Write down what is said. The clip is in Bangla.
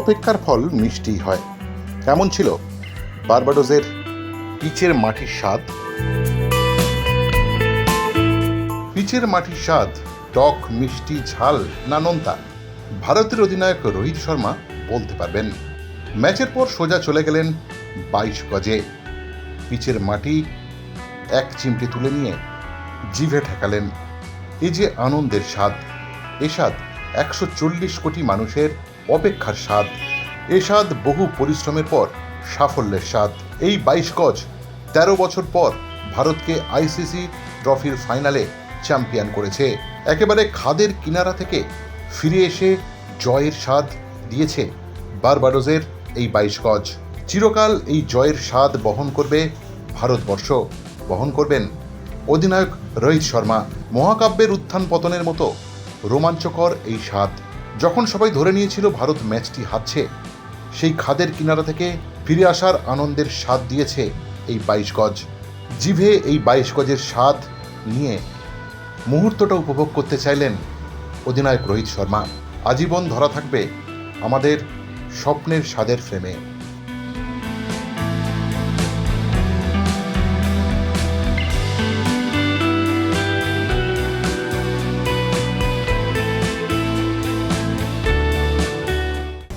অপেক্ষার ফল মিষ্টিই হয়। কেমন ছিল বারবাডোজের পিচের মাটির স্বাদ? পিচের মাটির স্বাদ, টক, মিষ্টি, ঝাল না নোনতা? ভারতের অধিনায়ক রোহিত শর্মা বলতে পারবেন, ম্যাচের পর সোজা চলে গেলেন বাইশ গজে। পিচের মাটি এক চিমটি তুলে নিয়ে জিভে ঠেকালেন। এই যে আনন্দের স্বাদ, এ স্বাদ একশো চল্লিশ কোটি মানুষের অপেক্ষার স্বাদ। এ স্বাদ বহু পরিশ্রমের পর, সাফল্যের স্বাদ। এই বাইশ গজ তেরো বছর পর ভারতকে আইসিসি ট্রফির ফাইনালে চ্যাম্পিয়ন করেছে। একেবারে খাদের কিনারা থেকে ফিরে এসে জয়ের স্বাদ দিয়েছে বারবাডোজের এই বাইশ গজ। চিরকাল এই জয়ের স্বাদ বহন করবে ভারতবর্ষ। বহন করবেন অধিনায়ক রোহিত শর্মা। মহাকাব্যের উত্থান পতনের মতো রোমাঞ্চকর এই স্বাদ। যখন সবাই ধরে নিয়েছিল ভারত ম্যাচটি হারছে, সেই খাদের কিনারা থেকে ফিরে আসার আনন্দের স্বাদ দিয়েছে এই বাইশ গজ। জিভে এই বাইশ গজের স্বাদ নিয়ে মুহূর্তটা উপভোগ করতে চাইলেন অধিনায়ক রোহিত শর্মা। আজীবন ধরা থাকবে আমাদের স্বপ্নের স্বাদের ফ্রেমে।